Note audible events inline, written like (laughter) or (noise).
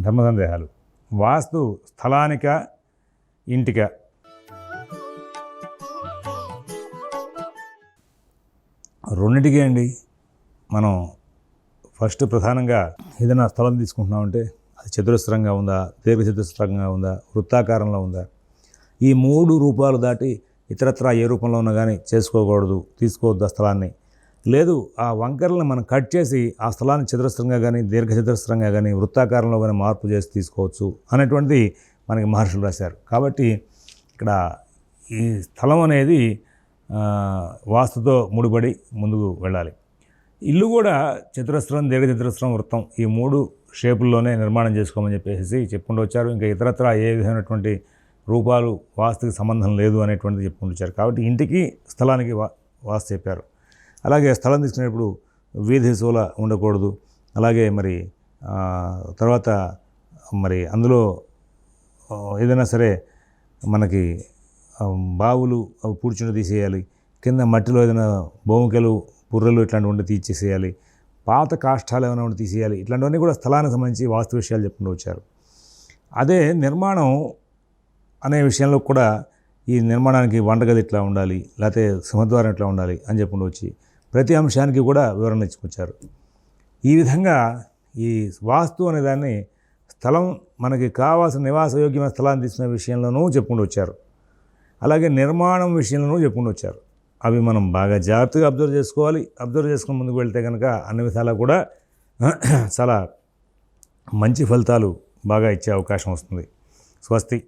ధర్మ సందేహాలు వాస్తు స్థలానిక ఇంటిక. రెండింటికి అండి. మనం ఫస్ట్ ప్రధానంగా ఏదైనా స్థలం తీసుకుంటున్నామంటే అది చతురస్రంగా ఉందా దీర్ఘచతురస్రంగా ఉందా వృత్తాకారంలో ఉందా? ఈ మూడు రూపాలు దాటి ఇతరత్రా ఏ రూపంలో ఉన్నా కానీ చేసుకోకూడదు తీసుకోవద్దు స్థలాన్ని. లేదు ఆ వంకరలను మనం కట్ చేసి ఆ స్థలాన్ని చతురస్రంగా కానీ దీర్ఘచతురస్రంగా కానీ వృత్తాకారంలో కానీ మార్పు చేసి తీసుకోవచ్చు అనేటువంటిది మనకి మహర్షులు రాశారు. కాబట్టి ఇక్కడ ఈ స్థలం అనేది వాస్తుతో ముడిపడి ముందుకు వెళ్ళాలి. ఇల్లు కూడా చతురస్రం దీర్ఘచతురస్రం వృత్తం ఈ మూడు షేపుల్లోనే నిర్మాణం చేసుకోమని చెప్పేసి చెప్పుకుంటూ వచ్చారు. ఇంకా ఇతరత్ర ఏ విధమైనటువంటి రూపాలు వాస్తుకి సంబంధం లేదు అనేటువంటిది చెప్పుకుంటూ వచ్చారు. కాబట్టి ఇంటికి స్థలానికి వా వాస్తు చెప్పారు. అలాగే స్థలం తీసుకునేటప్పుడు వీధి సోల ఉండకూడదు. అలాగే మరి తర్వాత మరి అందులో ఏదైనా సరే మనకి బావులు అవి పూడ్చుని తీసేయాలి. కింద మట్టిలో ఏదైనా భూమికలు బుర్రలు ఇట్లాంటివి ఉండి తీసేసేయాలి. పాత కాష్టాలు ఏమైనా ఉండి తీసేయాలి. ఇట్లాంటివన్నీ కూడా స్థలానికి సంబంధించి వాస్తు విషయాలు చెప్పుకుంటూ వచ్చారు. అదే నిర్మాణం అనే విషయంలో కూడా ఈ నిర్మాణానికి వంటగది ఇట్లా ఉండాలి లేకపోతే సింహద్వారం ఇట్లా ఉండాలి అని చెప్పుకుంటూ వచ్చి ప్రతి అంశానికి కూడా వివరణ ఇచ్చుకొచ్చారు. ఈ విధంగా ఈ వాస్తు అనే దాన్ని స్థలం మనకి కావాల్సిన నివాసయోగ్యమైన స్థలాన్ని తీసిన విషయంలోనూ చెప్పుకుంటూ వచ్చారు. అలాగే నిర్మాణం విషయంలోనూ చెప్పుకుంటూ వచ్చారు. అవి మనం బాగా జాగ్రత్తగా అబ్జర్వ్ చేసుకోవాలి. అబ్జర్వ్ చేసుకుని ముందుకు వెళ్తే కనుక అన్ని విధాలా కూడా (clears throat) చాలా మంచి ఫలితాలు బాగా ఇచ్చే అవకాశం వస్తుంది. స్వస్తి.